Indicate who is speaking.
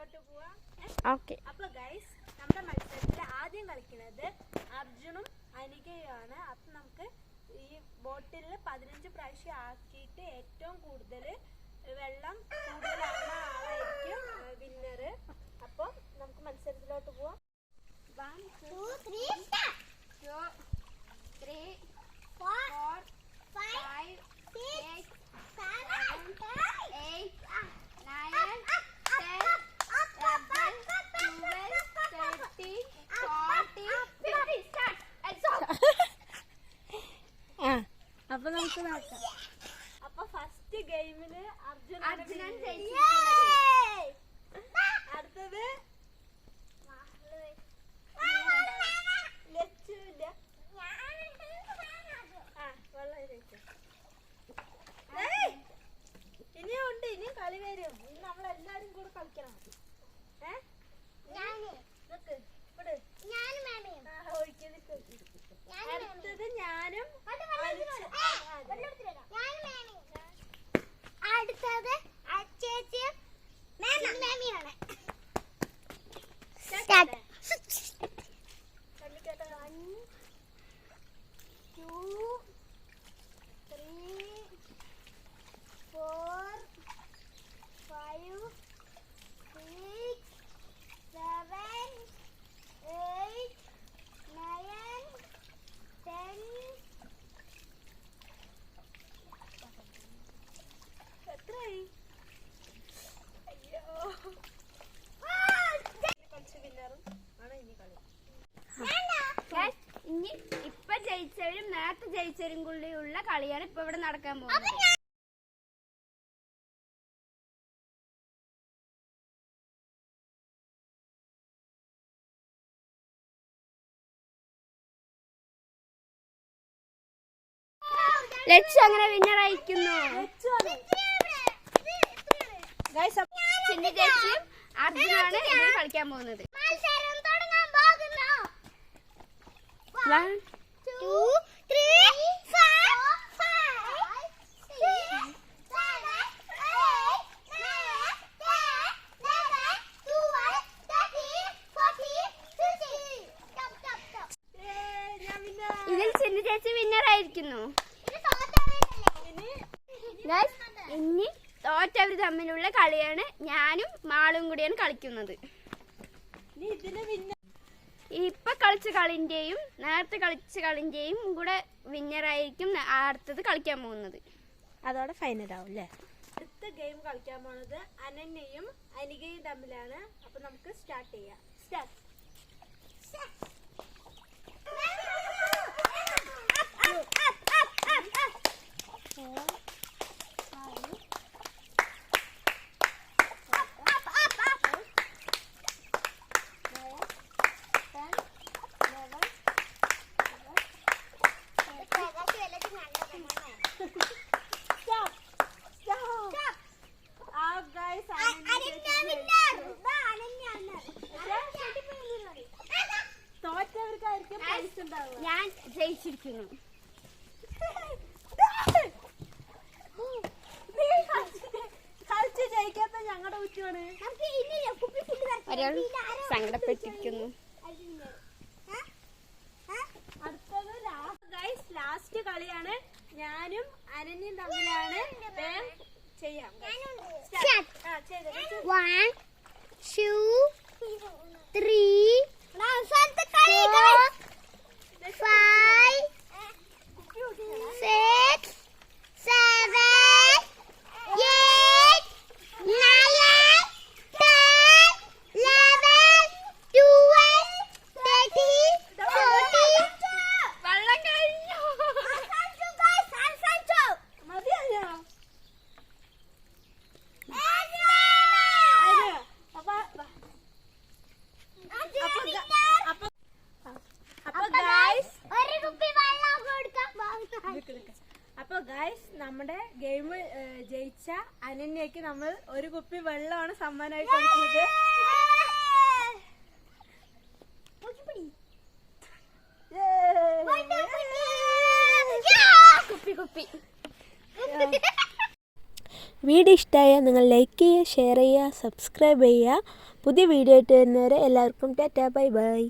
Speaker 1: മത്സരത്തിലോട്ട് പോവാം.
Speaker 2: ഓക്കെ.
Speaker 1: അപ്പൊ ഗൈസ് നമ്മുടെ മത്സരത്തിൽ ആദ്യം കളിക്കുന്നത് അർജുനും അനികയുമാണ്. അപ്പൊ നമുക്ക് ഈ ബോട്ടിൽ പതിനഞ്ച് പ്രാവശ്യം ആക്കിയിട്ട് ഏറ്റവും കൂടുതൽ വെള്ളം കൂടുതലാവുന്ന ആളായിരിക്കും വിന്നർ അപ്പൊ നമുക്ക് മത്സരത്തിലോട്ട് പോവാം. One, two,
Speaker 3: Two, three, start.
Speaker 1: two, three,
Speaker 3: Four,
Speaker 1: four,
Speaker 3: five,
Speaker 1: five,
Speaker 3: six,
Speaker 1: six,
Speaker 3: seven,
Speaker 1: eight,
Speaker 3: nine,
Speaker 1: nine, ten, eleven, twelve, thirteen, fourteen, fifteen. Start. And stop.
Speaker 2: ആ അപ്പൊ നമുക്ക് നോക്കാം
Speaker 1: അപ്പൊ ഫസ്റ്റ് ഗെയിമിൽ അർജുൻ
Speaker 3: അർജുനൻ
Speaker 1: അടുത്തത് ലച്ചുവിന്റെ! ഇനിയും ഉണ്ട് ഇനിയും കളി വരും. ഇനി നമ്മളെല്ലാരും കൂടെ കളിക്കണം ഏ നിക്ക് ഇവിടെ ആ, ഒഴിക്ക്, നിക്ക്. അടുത്തത് ഞാനും അനിച്ച- ആ, അതെ.
Speaker 3: അടുത്തത് ചേച്ചിയും മേമിയാണ്
Speaker 1: Start. കല്ലിക്കട്ടെ.
Speaker 3: two, three, four, five, six, seven, eight, nine, ten.
Speaker 1: എത്രയായി അയ്യോ കുറച്ച് വിന്നറും ആണ് ഇനി
Speaker 2: ഇപ്പൊ ജയിച്ചവരും നേരത്തെ ജയിച്ചവരും കൂടിയുള്ള കളിയാണ് ഇപ്പൊ ഇവിടെ നടക്കാൻ പോകുന്നത് ലക്ഷ്യം അങ്ങനെ
Speaker 1: ഗൈസ്
Speaker 2: ചിന്നി ചേച്ചിയും അർജുനാണ് കളിക്കാൻ പോകുന്നത്. ഇതിൽ ചെന്നു ചേച്ചി വിന്നറായിരിക്കുന്നു
Speaker 1: ഇനി
Speaker 2: തോറ്റവർ തമ്മിലുള്ള കളിയാണ് ഞാനും മാളും കൂടിയാണ് കളിക്കുന്നത്.
Speaker 1: ഇനി ഇതിന് വിന്നർ
Speaker 2: ഇപ്പൊ കളിച്ച കളിന്റെയും നേരത്തെ കളിച്ച കളിന്റെയും കൂടെ വിന്നറായിരിക്കും അടുത്തത് കളിക്കാൻ പോകുന്നത്.
Speaker 1: അതോടെ ഫൈനൽ ആവും അല്ലേ അടുത്ത ഗെയിം കളിക്കാൻ പോണത് അനന്യയും അനികയും തമ്മിലാണ്. അപ്പൊ നമുക്ക് സ്റ്റാർട്ട് ചെയ്യാം. Start Stop. Stop. ആ guys, അനന്യ ചേച്ചി തോറ്റവർക്കായിരിക്കും പൈസ ഉണ്ടാവുക
Speaker 2: ഞാൻ ജയിച്ചിരിക്കുന്നു
Speaker 1: നീ കളിച്ച് ജയിക്കാത്ത ഞങ്ങളുടെ കുറ്റിയാണ്
Speaker 2: ഒരാൾ സങ്കടപ്പെട്ടിരിക്കുന്നു
Speaker 1: അടുത്തത് ഗൈസ് ലാസ്റ്റ് കളിയാണ് ഞാനും അനന്യം തമ്മിലാണ് ചെയ്യാം വൺ ടു ആ, ചെയ്തോ.
Speaker 3: One, two, three, four, five, six, seven, eight, nine, ten, eleven, twelve, thirteen, fourteen.
Speaker 2: വെള്ളം കഴിഞ്ഞു
Speaker 1: മതിയല്ലോ അതിന് അപ്പൊ അപ്പൊ അപ്പൊ ഗൈസ്
Speaker 3: ഒരു കുപ്പി വെള്ളം കൊടുക്കാൻ
Speaker 1: അപ്പൊ ഗൈസ് നമ്മുടെ ഗെയിം ജയിച്ച അനന്യക്ക് നമ്മൾ ഒരു കുപ്പി വെള്ളമാണ് സമ്മാനമായി കൊടുക്കുന്നത്.
Speaker 2: കുപ്പി കുപ്പി.
Speaker 1: വീഡിയോ ഇഷ്ടമായാൽ നിങ്ങൾ ലൈക്ക് ചെയ്യുക ഷെയർ ചെയ്യുക സബ്സ്ക്രൈബ് ചെയ്യുക. പുതിയ വീഡിയോ ആയിട്ട് വരുന്നവരെ എല്ലാവർക്കും ടാറ്റാ ബൈ ബൈ